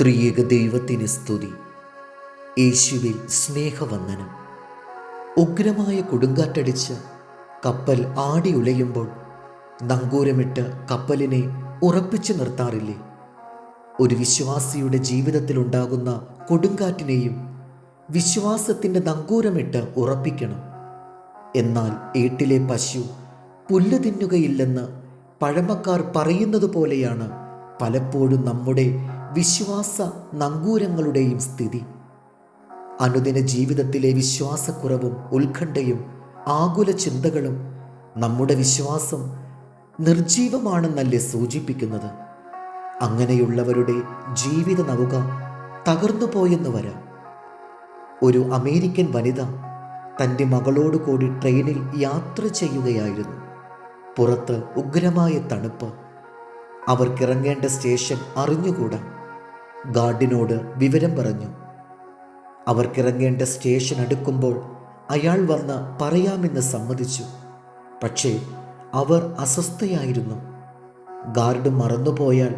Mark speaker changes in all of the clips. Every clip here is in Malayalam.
Speaker 1: ത്രിയേക ദൈവത്തിന് സ്തുതി. യേശുവിൽ സ്നേഹവന്ദനം. ഉഗ്രമായ കൊടുങ്കാറ്റടിച്ച് കപ്പൽ ആടി ഉലയുമ്പോൾ നങ്കൂരമിട്ട് കപ്പലിനെ ഉറപ്പിച്ചു നിർത്താറില്ലേ? ഒരു വിശ്വാസിയുടെ ജീവിതത്തിലുണ്ടാകുന്ന കൊടുങ്കാറ്റിനെയും വിശ്വാസത്തിന്റെ നങ്കൂരമിട്ട് ഉറപ്പിക്കണം. എന്നാൽ ഏട്ടിലെ പശു പുല്ല് തിന്നുകയില്ലെന്ന് പഴമക്കാർ പറയുന്നത് പോലെയാണ് പലപ്പോഴും നമ്മുടെ വിശ്വാസ നങ്കൂരങ്ങളുടെയും സ്ഥിതി. അനുദിന ജീവിതത്തിലെ വിശ്വാസക്കുറവും ഉത്കണ്ഠയും ആകുല ചിന്തകളും നമ്മുടെ വിശ്വാസം നിർജീവമാണെന്നല്ലേ സൂചിപ്പിക്കുന്നത്. അങ്ങനെയുള്ളവരുടെ ജീവിത നവുക തകർന്നു പോയെന്ന് വരാം. ഒരു അമേരിക്കൻ വനിത തന്റെ മകളോട് കൂടി ട്രെയിനിൽ യാത്ര ചെയ്യുകയായിരുന്നു. പുറത്ത് ഉഗ്രമായ തണുപ്പ്. അവർക്കിറങ്ങേണ്ട സ്റ്റേഷൻ അറിഞ്ഞുകൂടാ. ഗാർഡിനോട് വിവരം പറഞ്ഞു. അവർക്കിറങ്ങേണ്ട സ്റ്റേഷൻ അടുക്കുമ്പോൾ അയാൾ വന്ന് പറയാമെന്ന് സമ്മതിച്ചു. പക്ഷേ അവർ അസ്വസ്ഥയായിരുന്നു. ഗാർഡ് മറന്നുപോയാൽ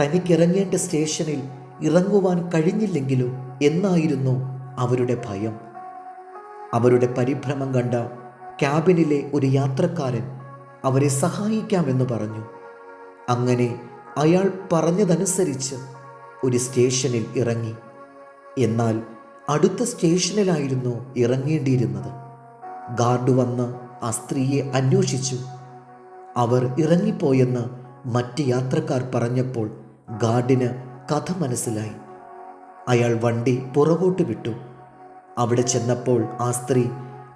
Speaker 1: തനിക്കിറങ്ങേണ്ട സ്റ്റേഷനിൽ ഇറങ്ങുവാൻ കഴിഞ്ഞില്ലെങ്കിലോ എന്നായിരുന്നു അവരുടെ ഭയം. അവരുടെ പരിഭ്രമം കണ്ട ക്യാബിനിലെ ഒരു യാത്രക്കാരൻ അവരെ സഹായിക്കാമെന്ന് പറഞ്ഞു. അങ്ങനെ അയാൾ പറഞ്ഞതനുസരിച്ച് ഒരു സ്റ്റേഷനിൽ ഇറങ്ങി. എന്നാൽ അടുത്ത സ്റ്റേഷനിലായിരുന്നു ഇറങ്ങേണ്ടിയിരുന്നത്. ഗാർഡ് വന്ന് ആ സ്ത്രീയെ അന്വേഷിച്ചു. അവർ ഇറങ്ങിപ്പോയെന്ന് മറ്റ് യാത്രക്കാർ പറഞ്ഞപ്പോൾ ഗാർഡിന് കഥ മനസ്സിലായി. അയാൾ വണ്ടി പുറകോട്ട് വിട്ടു. അവിടെ ചെന്നപ്പോൾ ആ സ്ത്രീ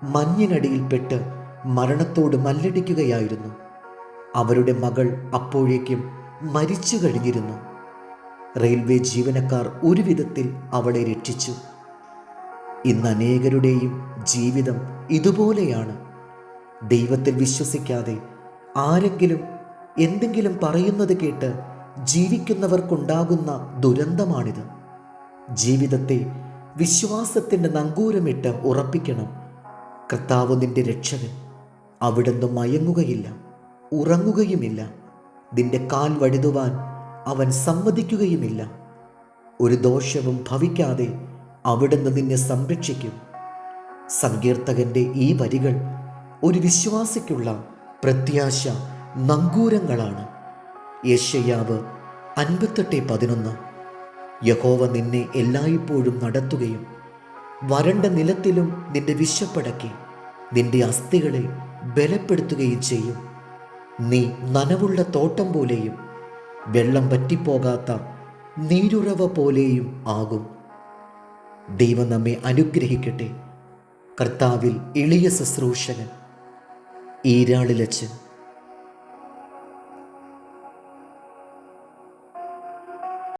Speaker 1: മഞ്ഞിനടിയിൽപ്പെട്ട് മരണത്തോട് മല്ലടിക്കുകയായിരുന്നു. അവരുടെ മകൾ അപ്പോഴേക്കും മരിച്ചു കഴിഞ്ഞിരുന്നു. റെയിൽവേ ജീവനക്കാർ ഒരു വിധത്തിൽ അവളെ രക്ഷിച്ചു. ഇന്ന് അനേകരുടെയും ജീവിതം ഇതുപോലെയാണ്. ദൈവത്തിൽ വിശ്വസിക്കാതെ ആരെങ്കിലും എന്തെങ്കിലും പറയുന്നത് കേട്ട് ജീവിക്കുന്നവർക്കുണ്ടാകുന്ന ദുരന്തമാണിത്. ജീവിതത്തെ വിശ്വാസത്തിന്റെ നങ്കൂരമിട്ട് ഉറപ്പിക്കണം. കർത്താവ് നിന്റെ രക്ഷകൻ അവിടുന്ന് മയങ്ങുകയില്ല ഉറങ്ങുകയുമില്ല. നിന്റെ കാൽ വഴുതുവാൻ അവൻ സമ്മതിക്കുകയുമില്ല. ഒരു ദോഷവും ഭവിക്കാതെ അവിടുന്ന് നിന്നെ സംരക്ഷിക്കും. സങ്കീർത്തകന്റെ ഈ വരികൾ ഒരു വിശ്വാസിക്കുള്ള പ്രത്യാശ നങ്കൂരങ്ങളാണ്. യശയാവ് അൻപത്തെട്ട് പതിനൊന്ന്. യഹോവ നിന്നെ എല്ലായ്പ്പോഴും നടത്തുകയും വരണ്ട നിലത്തിലും നിന്റെ വിശപ്പടക്കി നിന്റെ അസ്ഥികളെ ബലപ്പെടുത്തുകയും ചെയ്യും. നീ നനവുള്ള തോട്ടം പോലെയും വെള്ളം വറ്റിപ്പോകാത്ത നീരുറവ പോലെയും ആകും. ദൈവം നമ്മെ അനുഗ്രഹിക്കട്ടെ. കർത്താവിൽ എളിയ ശുശ്രൂഷകൻ ഈരാളിലച്ച്